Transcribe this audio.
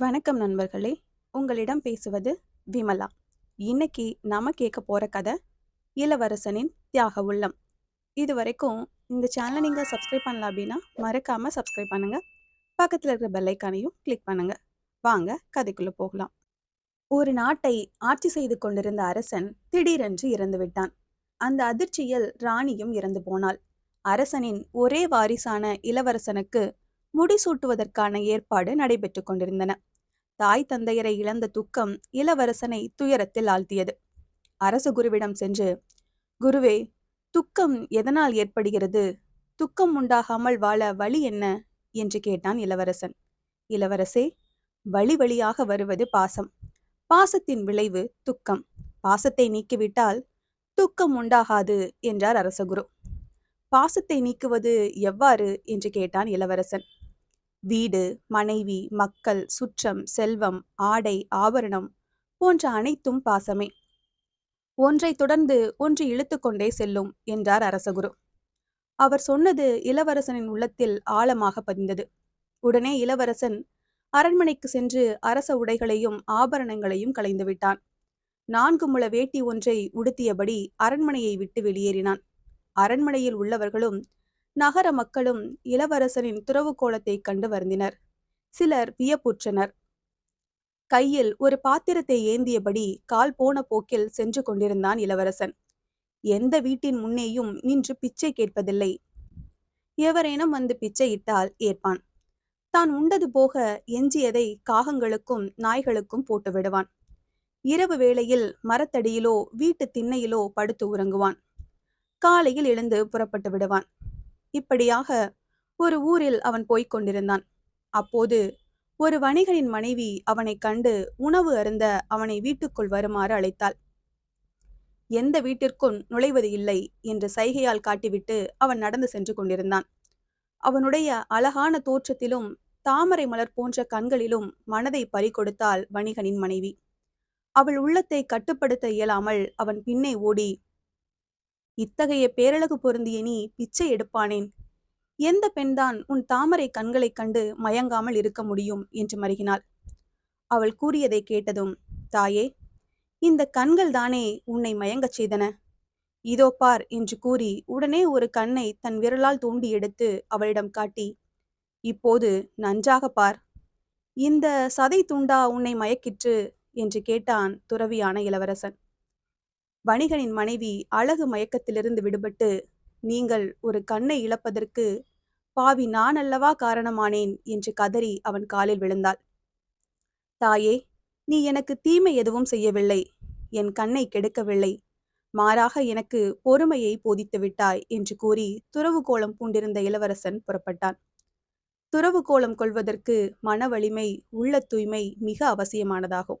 வணக்கம் நண்பர்களே. உங்களிடம் பேசுவது விமலா. இன்னைக்கு நாம கேட்க போற கதை இளவரசனின் தியாக உள்ளம். இது வரைக்கும் இந்த சேனலை நீங்க சப்ஸ்கிரைப் பண்ணல அப்படின்னா மறக்காம சப்ஸ்கிரைப் பண்ணுங்க. பக்கத்துல இருக்கிற பெல்லைக்கானையும் கிளிக் பண்ணுங்க. வாங்க கதைக்குள்ள போகலாம். ஒரு நாட்டை ஆட்சி செய்து கொண்டிருந்த அரசன் திடீரென்று இறந்து விட்டான். அந்த அதிர்ச்சியில் ராணியும் இறந்து போனாள். அரசனின் ஒரே வாரிசான இளவரசனுக்கு முடிசூட்டுவதற்கான ஏற்பாடு நடைபெற்று கொண்டிருந்தன. தாய் தந்தையரை இழந்த துக்கம் இளவரசனை துயரத்தில் ஆழ்த்தியது. அரச குருவிடம் சென்று குருவே துக்கம் எதனால் ஏற்படுகிறது? துக்கம் உண்டாகாமல் வாழ வழி என்ன என்று கேட்டான் இளவரசன். இளவரசே வழி வழியாக வருவது பாசம். பாசத்தின் விளைவு துக்கம். பாசத்தை நீக்கிவிட்டால் துக்கம் உண்டாகாது என்றார் அரசகுரு. பாசத்தை நீக்குவது எவ்வாறு என்று கேட்டான் இளவரசன். வீடு மனைவி மக்கள் சுற்றம் செல்வம் ஆடை ஆபரணம் போன்ற அனைத்தும் பாசமே. ஒன்றை தொடர்ந்து ஒன்று இழுத்துக்கொண்டே செல்லும் என்றார் அரசகுரு. அவர் சொன்னது இளவரசனின் உள்ளத்தில் ஆழமாக பதிந்தது. உடனே இளவரசன் அரண்மனைக்கு சென்று அரச உடைகளையும் ஆபரணங்களையும் களைந்துவிட்டான் நான்கு முள வேட்டி ஒன்றை உடுத்தியபடி அரண்மனையை விட்டு வெளியேறினான். அரண்மனையில் உள்ளவர்களும் நகர மக்களும் இளவரசனின் துறவு கோலத்தை கண்டு வருந்தினர். சிலர் வியப்புற்றனர். கையில் ஒரு பாத்திரத்தை ஏந்தியபடி கால் போன போக்கில் சென்று கொண்டிருந்தான் இளவரசன். எந்த வீட்டின் முன்னேயும் நின்று பிச்சை கேட்பதில்லை. எவரேனும் வந்து பிச்சையிட்டால் ஏற்பான். தான் உண்டது போக எஞ்சியதை காகங்களுக்கும் நாய்களுக்கும் போட்டு விடுவான். இரவு வேளையில் மரத்தடியிலோ வீட்டு திண்ணையிலோ படுத்து உறங்குவான். காலையில் எழுந்து புறப்பட்டு விடுவான். இப்படியாக ஒரு ஊரில் அவன் போய்க் கொண்டிருந்தான். அப்போது ஒரு வணிகனின் மனைவி அவனை கண்டு உணவு அருந்த அவனை வீட்டுக்குள் வருமாறு அழைத்தாள். எந்த வீட்டிற்கும் நுழைவது இல்லை என்று சைகையால் காட்டிவிட்டு அவன் நடந்து சென்று கொண்டிருந்தான். அவனுடைய அழகான தோற்றத்திலும் தாமரை மலர் போன்ற கண்களிலும் மனதை பறிகொடுத்தாள் வணிகனின் மனைவி. அவள் உள்ளத்தை கட்டுப்படுத்த இயலாமல் அவன் பின்னே ஓடி இத்தகைய பேரழகு பொருந்திய நீ பிச்சை எடுப்பானேன். எந்த பெண்தான் உன் தாமரை கண்களைக் கண்டு மயங்காமல் இருக்க முடியும்? என்று மருகினாள். அவள் கூறியதை கேட்டதும் தாயே இந்த கண்கள் தானே உன்னை மயங்கச் செய்தன? இதோ பார் என்று கூறி உடனே ஒரு கண்ணை தன் விரலால் தூண்டி எடுத்து அவளிடம் காட்டி இப்போது நன்றாக பார். இந்த சதை துண்டா உன்னை மயக்கிற்று என்று கேட்டான் துறவியான இளவரசன். வணிகனின் மனைவி அழகு மயக்கத்திலிருந்து விடுபட்டு நீங்கள் ஒரு கண்ணை இழப்பதற்கு பாவி நான் அல்லவா காரணமானேன்? என்று கதறி அவன் காலில் விழுந்தாள். தாயே நீ எனக்கு தீமை எதுவும் செய்யவில்லை. என் கண்ணை கெடுக்கவில்லை. மாறாக எனக்கு பொறுமையை போதித்து விட்டாய் என்று கூறி துறவு கோலம் பூண்டிருந்த இளவரசன் புறப்பட்டான். துறவு கோலம் கொள்வதற்கு மன வலிமை உள்ள தூய்மை மிக அவசியமானதாகும்.